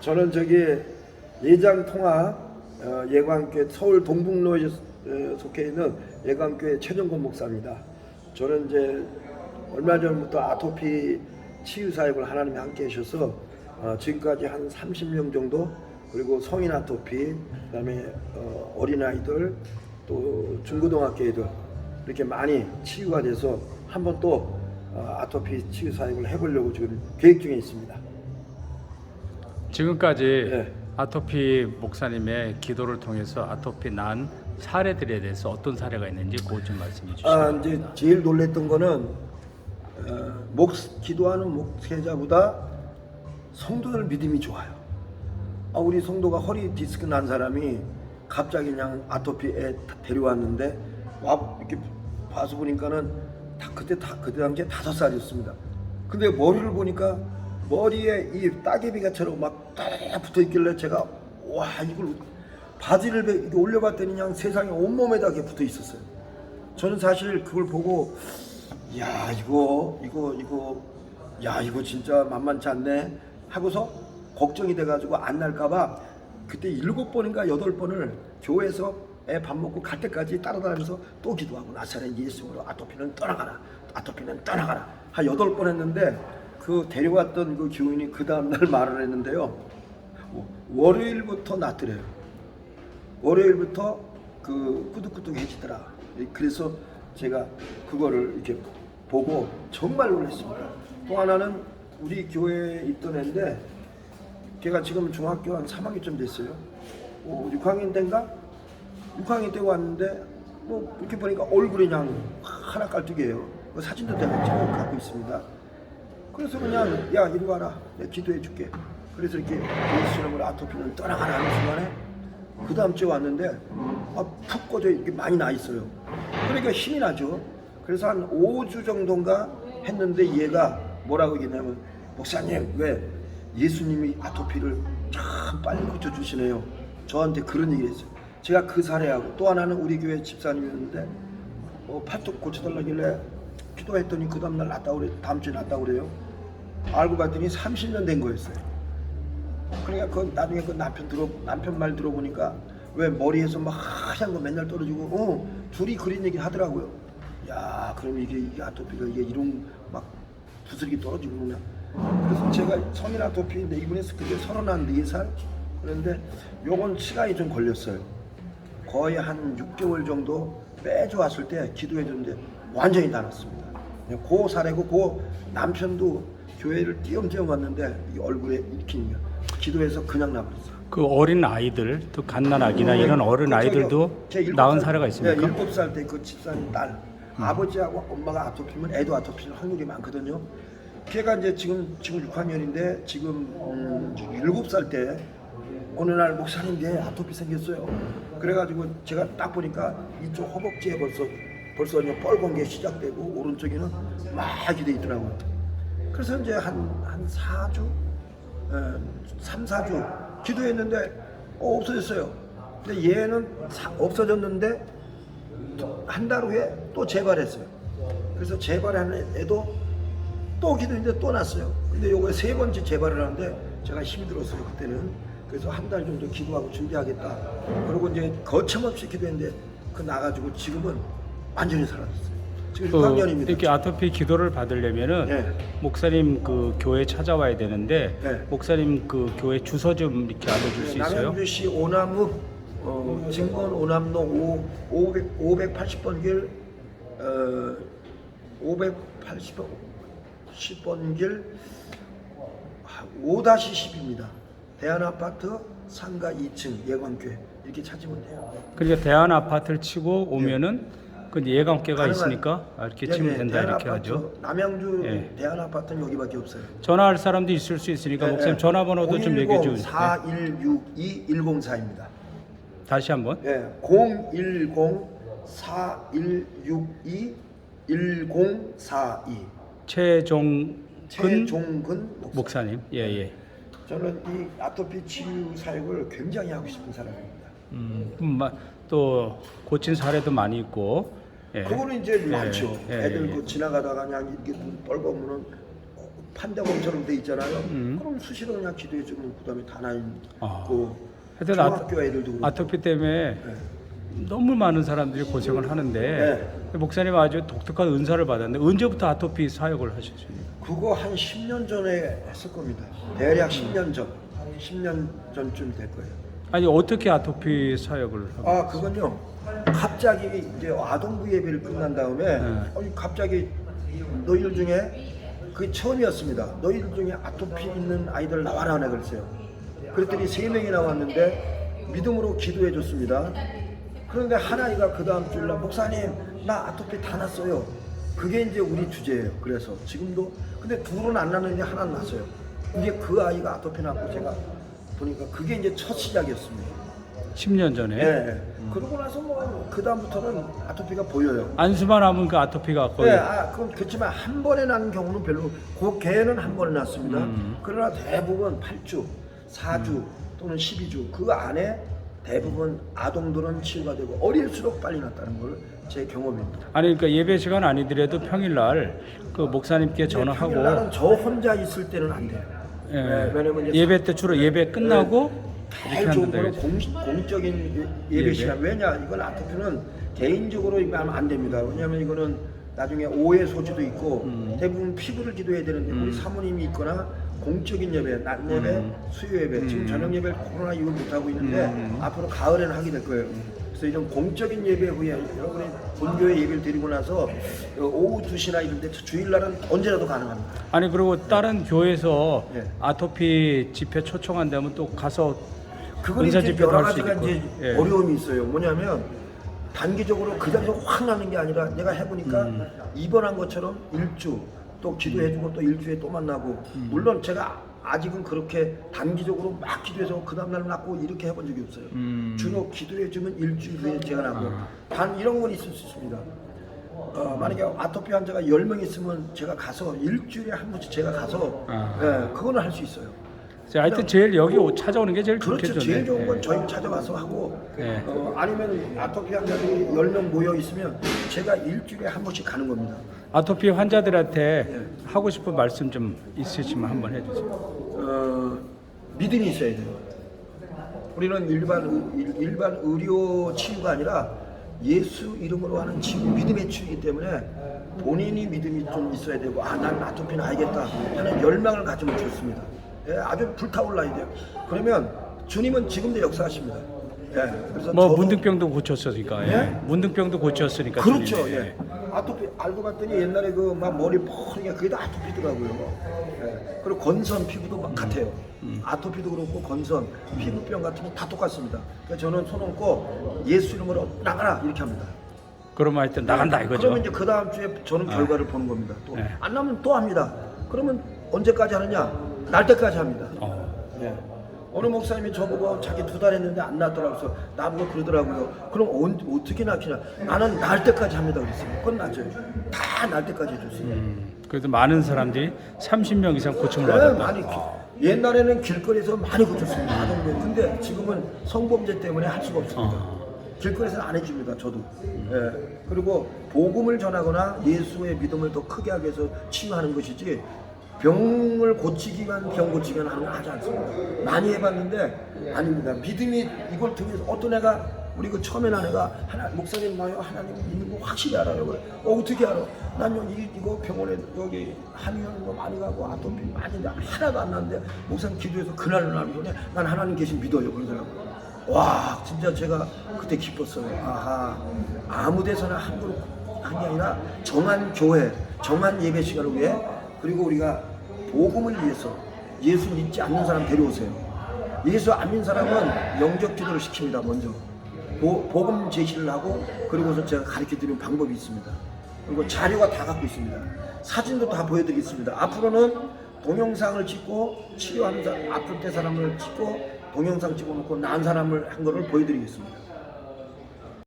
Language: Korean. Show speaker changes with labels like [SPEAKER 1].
[SPEAKER 1] 저는 저기 예장 통화 어, 예광교회 서울 동북로에 어, 속해 있는 예광교회 최정건 목사입니다. 저는 이제 얼마 전부터 아토피 치유 사역을 하나님이 함께 하셔서 어, 지금까지 한 30명 정도 그리고 성인 아토피 그다음에 어, 어린아이들 또 중고등학교 애들 이렇게 많이 치유가 돼서 한번 또 어, 아토피 치유 사역을 해보려고 지금 계획 중에 있습니다.
[SPEAKER 2] 지금까지
[SPEAKER 1] 네.
[SPEAKER 2] 아토피 목사님의 기도를 통해서 아토피 난 사례들에 대해서 어떤 사례가 있는지 그것 좀 말씀해 주시죠.
[SPEAKER 1] 아 이제 제일 놀랬던 거는 어, 목 기도하는 목회자보다 성도들 믿음이 좋아요. 아, 우리 성도가 허리 디스크 난 사람이 갑자기 그냥 아토피 애다 데려왔는데 와 이렇게 봐서 보니까는 다 그때 다 그때 당시에 다섯 살이었습니다. 근데 머리를 보니까 머리에 이 따개비가처럼 막딱 붙어 있길래 제가 와 이걸 바지를 올려봤더니 그냥 세상에 온몸에다 이렇게 붙어 있었어요. 저는 사실 그걸 보고 야 이거 이거 이거 야 이거 진짜 만만치 않네 하고서 걱정이 돼가지고 안 날까봐 그때 일곱 번인가 여덟 번을 교회에서 애밥 먹고 갈 때까지 따라다니면서 또 기도하고 나사렛 예수로 아토피는 떠나가라 아토피는 떠나가라 한 여덟 번 했는데 그 데려왔던 그 교인이 그 다음날 말을 했는데요 월요일부터 낫더래요 월요일부터 그 꾸덕꾸덕해지더라. 그래서 제가 그거를 이렇게 보고 정말 놀랐습니다. 또 하나는 우리 교회에 있던 애인데 걔가 지금 중학교 한 3학년쯤 됐어요. 어, 6학년 때인가? 6학년 때 왔는데 뭐 이렇게 보니까 얼굴이 그냥 하나 깔뚝이에요. 그 사진도 내가 찍어 갖고 있습니다. 그래서 그냥 야 이리 와라. 내가 기도해 줄게. 그래서 이렇게 예수 이름으로 아토피는 떠나가라 하는 순간에 그 다음 주에 왔는데 아, 푹 꺼져 이렇게 많이 나 있어요. 그러니까 힘이 나죠. 그래서 한 5주 정도인가 했는데 얘가 뭐라고 얘기했냐면 목사님 왜 예수님이 아토피를 참 빨리 고쳐주시네요. 저한테 그런 얘기를 했어요. 제가 그 사례하고 또 하나는 우리 교회 집사님이었는데 어, 팔뚝 고쳐달라길래 기도했더니 그 다음날 낫다 그래 다음 주에 낫다 그래요. 알고 봤더니 30년 된 거였어요. 그러니까 그 나중에 그 남편 들어 남편 말 들어보니까 왜 머리에서 막 하얀 거 맨날 떨어지고 어 둘이 그런 얘기 하더라고요. 야 그럼 이게 이게 아토피가 이게 이런 막 부스러기 떨어지구나. 그래서 제가 성인 아토피인데 이분이 그게 서른한 네살 그런데 요건 시간이 좀 걸렸어요. 거의 한 6개월 정도 빼줘왔을 때 기도해줬는데 완전히 나눴습니다. 그 사례고 그 남편도 교회를 띄엄띄엄 왔는데 이 얼굴에 익히니까 기도해서 그냥 나버렸어요.
[SPEAKER 2] 그 어린 아이들, 또 갓난아기나 이런 어린 아이들도 낳은
[SPEAKER 1] 살-
[SPEAKER 2] 사례가 있습니까?
[SPEAKER 1] 네, 일곱 살 때 그 집사님 딸 아버지하고 엄마가 아토피면 애도 아토피일 확률이 많거든요. 걔가 이제 지금 지금 6학년인데 지금 음, 7살 때 어느 날 목사님 얘 아토피 생겼어요. 그래가지고 제가 딱 보니까 이쪽 허벅지에 벌써 벌써 이제 뻘건 게 시작되고 오른쪽에는 막 이돼 있더라고요. 그래서 이제 한 한 4주, 에, 3, 4주 기도했는데 어, 없어졌어요. 근데 얘는 사- 없어졌는데 한 달 후에 또 재발했어요. 그래서 재발하는 애도 또 기도했는데 또 났어요. 근데 요거 세 번째 재발을 하는데 제가 힘이 들었어요 그때는. 그래서 한 달 정도 기도하고 준비하겠다. 그리고 이제 거침없이 기도했는데 그 나가지고 지금은 완전히 사라졌어요. 지금
[SPEAKER 2] 그
[SPEAKER 1] 6학년입니다.
[SPEAKER 2] 이렇게 아토피 기도를 받으려면은
[SPEAKER 1] 네.
[SPEAKER 2] 목사님 그 교회 찾아와야 되는데
[SPEAKER 1] 네.
[SPEAKER 2] 목사님 그 교회 주소 좀 이렇게 알려줄 수 있어요?
[SPEAKER 1] 남양주시 오남읍 어, 진건 오남로 5, 500, 580번 길 어, 580번 10번 길 5-10입니다. 대한아파트 상가 2층 예광교회 이렇게 찾으면 돼요.
[SPEAKER 2] 그러니까 대한 아파트를 치고 오면은 그 예감계가
[SPEAKER 1] 가능한-
[SPEAKER 2] 있으니까 아, 이렇게
[SPEAKER 1] 예,
[SPEAKER 2] 치면
[SPEAKER 1] 예,
[SPEAKER 2] 된다 이렇게
[SPEAKER 1] 대한아파트,
[SPEAKER 2] 하죠.
[SPEAKER 1] 남양주
[SPEAKER 2] 예.
[SPEAKER 1] 대한 아파트는 여기밖에 없어요.
[SPEAKER 2] 전화할 사람도 있을 수 있으니까
[SPEAKER 1] 예,
[SPEAKER 2] 목사님
[SPEAKER 1] 예.
[SPEAKER 2] 전화번호도 좀 얘기해 주세요.
[SPEAKER 1] 4162-104입니다.
[SPEAKER 2] 다시 한번.
[SPEAKER 1] 예, 010-4162-1042
[SPEAKER 2] 최종근
[SPEAKER 1] 최종근 목사.
[SPEAKER 2] 목사님. 예, 예.
[SPEAKER 1] 저는 이 아토피 치유 사역을 굉장히 하고 싶은 사람입니다.
[SPEAKER 2] 음, 음, 마- 또 고친 사례도 많이 있고. 예.
[SPEAKER 1] 그거는 이제
[SPEAKER 2] 예,
[SPEAKER 1] 많죠.
[SPEAKER 2] 예,
[SPEAKER 1] 애들
[SPEAKER 2] 예.
[SPEAKER 1] 그 지나가다가 그냥 이렇게 눈 뻘거면은 판대공처럼 돼 있잖아요.
[SPEAKER 2] 음.
[SPEAKER 1] 그럼 수시로 그냥 기도해 주면 그다음에 다 나있고
[SPEAKER 2] 아. 하여튼 아-
[SPEAKER 1] 중학교 애들도 그렇고.
[SPEAKER 2] 아토피 때문에
[SPEAKER 1] 네.
[SPEAKER 2] 너무 많은 사람들이 고생을 하는데 목사님 아주 독특한 은사를 받았는데 언제부터 아토피 사역을 하셨습니까?
[SPEAKER 1] 그거 한 10년 전에 했을 겁니다. 대략 10년 전, 10년 전쯤 될 거예요.
[SPEAKER 2] 아니 어떻게 아토피 사역을 하고
[SPEAKER 1] 아 그건요. 갑자기 이제 아동부 예배를 끝난 다음에
[SPEAKER 2] 네.
[SPEAKER 1] 어이, 갑자기 너희들 중에 그게 처음이었습니다. 너희들 중에 아토피 있는 아이들 나와라 하나 그랬어요. 그랬더니 세 명이 나왔는데 믿음으로 기도해 줬습니다. 그런데 한 아이가 그 다음 주일날 목사님 나 아토피 다 났어요. 그게 이제 우리 주제예요. 그래서 지금도 근데 둘은 안 났는데 하나는 났어요. 이제 그 아이가 아토피 났고 제가 보니까 그게 이제 첫 시작이었습니다.
[SPEAKER 2] 10년 전에
[SPEAKER 1] 예. 그러고 나서 뭐 그 다음부터는 아토피가 보여요.
[SPEAKER 2] 안수만 하면 그 아토피가 거의
[SPEAKER 1] 네, 아, 그럼 그렇지만 한 번에 난 경우는 별로 그 개는 한 번에 났습니다.
[SPEAKER 2] 음.
[SPEAKER 1] 그러나 대부분 8주, 4주 또는 12주 그 안에 대부분 아동들은 치유가 되고 어릴수록 빨리 났다는 걸 제 경험입니다.
[SPEAKER 2] 아니 그러니까 예배 시간 아니더라도 평일 날 그 목사님께 전화하고
[SPEAKER 1] 나는 저 혼자 있을 때는 안 돼요.
[SPEAKER 2] 예,
[SPEAKER 1] 네, 왜냐면 이제
[SPEAKER 2] 예배 때 주로 예배 끝나고
[SPEAKER 1] 제일 좋은 거는. 공, 공적인 예배,
[SPEAKER 2] 예배?
[SPEAKER 1] 시간 왜냐 이건 아토피는 개인적으로 이거 하면 안 됩니다 왜냐하면 이거는 나중에 오해 소지도 있고
[SPEAKER 2] 음.
[SPEAKER 1] 대부분 피부를 기도해야 되는데 우리 사모님이 있거나 공적인 예배, 낮 예배,
[SPEAKER 2] 음.
[SPEAKER 1] 수요 예배 지금 저녁 예배 코로나 이후 못 하고 있는데
[SPEAKER 2] 음.
[SPEAKER 1] 앞으로 가을에는 하게 될 거예요. 그래서 이런 공적인 예배 후에 여러분이 본교회 예배를 드리고 나서 오후 2시나 이럴 때 주일날은 언제라도 가능합니다.
[SPEAKER 2] 아니 그리고 다른 교회에서
[SPEAKER 1] 예.
[SPEAKER 2] 아토피 집회 초청한다면 또 가서
[SPEAKER 1] 그건 이제
[SPEAKER 2] 집회도
[SPEAKER 1] 여러
[SPEAKER 2] 할수
[SPEAKER 1] 가지가
[SPEAKER 2] 있고.
[SPEAKER 1] 이제
[SPEAKER 2] 예.
[SPEAKER 1] 어려움이 있어요. 뭐냐면 단기적으로 그 자리에서 확 나는 게 아니라 내가 해보니까
[SPEAKER 2] 음.
[SPEAKER 1] 입원한 것처럼 일주 또 기도해주고 또 일주에 또 만나고
[SPEAKER 2] 음.
[SPEAKER 1] 물론 제가 아직은 그렇게 단기적으로 막 기도해서 그 다음날 낫고 이렇게 해본 적이 없어요.
[SPEAKER 2] 음. 아.
[SPEAKER 1] 주로 기도해주면 일주일 후에 제가 나고 단 이런 건 있을 수 있습니다. 어, 만약에 아토피 환자가 10명 있으면 제가 가서 일주일에 한 번씩 제가 가서
[SPEAKER 2] 아.
[SPEAKER 1] 예, 그거는 할 수 있어요.
[SPEAKER 2] 자, 하여튼 제일 여기 오- 찾아오는 게 제일
[SPEAKER 1] 그렇죠.
[SPEAKER 2] 좋겠죠.
[SPEAKER 1] 제일 좋은 건
[SPEAKER 2] 예.
[SPEAKER 1] 저희 찾아가서 하고
[SPEAKER 2] 네.
[SPEAKER 1] 어, 아니면 아토피 환자들이 10명 모여 있으면 제가 일주일에 한 번씩 가는 겁니다.
[SPEAKER 2] 아토피 환자들한테
[SPEAKER 1] 예.
[SPEAKER 2] 하고 싶은 말씀 좀 있으시면 한번 해주세요.
[SPEAKER 1] 어, 믿음이 있어야 돼요. 우리는 일반 의- 일- 일반 의료 치유가 아니라 예수 이름으로 하는 치유, 믿음의 치유이기 때문에 본인이 믿음이 좀 있어야 되고 아, 난 아토피는 알겠다 하는 열망을 가지면 좋습니다. 예, 아주 불타올라야 돼요. 그러면 주님은 지금도 역사하십니다. 예, 그래서
[SPEAKER 2] 뭐
[SPEAKER 1] 저도-
[SPEAKER 2] 문득병도 고쳤으니까. 예.
[SPEAKER 1] 예?
[SPEAKER 2] 문득병도 고쳤으니까.
[SPEAKER 1] 그렇죠.
[SPEAKER 2] 주님이.
[SPEAKER 1] 예. 아토피 알고 봤더니 옛날에 그 막 머리 펄이게 그게 다 아토피더라고요. 예. 그리고 건선 피부도 막 같아요. 아토피도 그렇고 건선 피부병 같은 게다 똑같습니다. 그래서 저는 손 얹고 예수 이름으로 나가라 이렇게 합니다.
[SPEAKER 2] 그러면 하여튼 나간다 이거죠.
[SPEAKER 1] 그러면 이제 그 다음 주에 저는 결과를 보는 겁니다. 또
[SPEAKER 2] 네.
[SPEAKER 1] 안 나면 또 합니다. 그러면 언제까지 하느냐? 날 때까지 합니다.
[SPEAKER 2] 어.
[SPEAKER 1] 예. 어느 목사님이 저보고 자기 두 달 했는데 안 났더라고 그래서 나보고 그러더라고요. 그럼 언, 어떻게 낳기냐? 나는 날 때까지 합니다 그랬어요. 그건 맞아요. 다날 때까지 해줬어요.
[SPEAKER 2] 음, 그래도 많은 사람들이 30명 이상 고침을
[SPEAKER 1] 네,
[SPEAKER 2] 받았다.
[SPEAKER 1] 많이 기- 옛날에는 길거리에서 많이 고쳤습니다. 아동들. 근데 지금은 성범죄 때문에 할 수가 없습니다.
[SPEAKER 2] 어.
[SPEAKER 1] 길거리에서 안 해줍니다. 저도. 예. 그리고 복음을 전하거나 예수의 믿음을 더 크게 하기 위해서 치유하는 것이지 병을 고치기만 병거 하지 않습니다. 많이 해봤는데 아닙니다. 믿음이 이걸 통해서 어떤 애가 우리 그 처음에 난 애가 하나 목사님 나요 하나님 있는 거 확실히 알아요. 그래. 어 어떻게 알아? 난 여기 이거 병원에 여기 한의원 거 많이 가고 아토피 많이 있는데 하나도 안 났는데 목사님 기도해서 그날은 안 오네. 난 하나님 계신 믿어요 그러더라고요. 와 진짜 제가 그때 기뻤어요. 아하 아무 데서나 함부로 한게 아니라 정한 교회, 정한 예배 시간을 위해 그리고 우리가 복음을 위해서 예수 믿지 않는 사람 데려오세요. 예수 안 믿는 사람은 영적 기도를 시킵니다. 먼저 보- 복음 제시를 하고 그리고서 제가 가르쳐 드리는 방법이 있습니다. 그리고 자료가 다 갖고 있습니다. 사진도 다 보여드리겠습니다. 앞으로는 동영상을 찍고 치료하는 사람, 아플 때 사람을 찍고 동영상 찍어놓고 난 사람을 한 거를 보여드리겠습니다.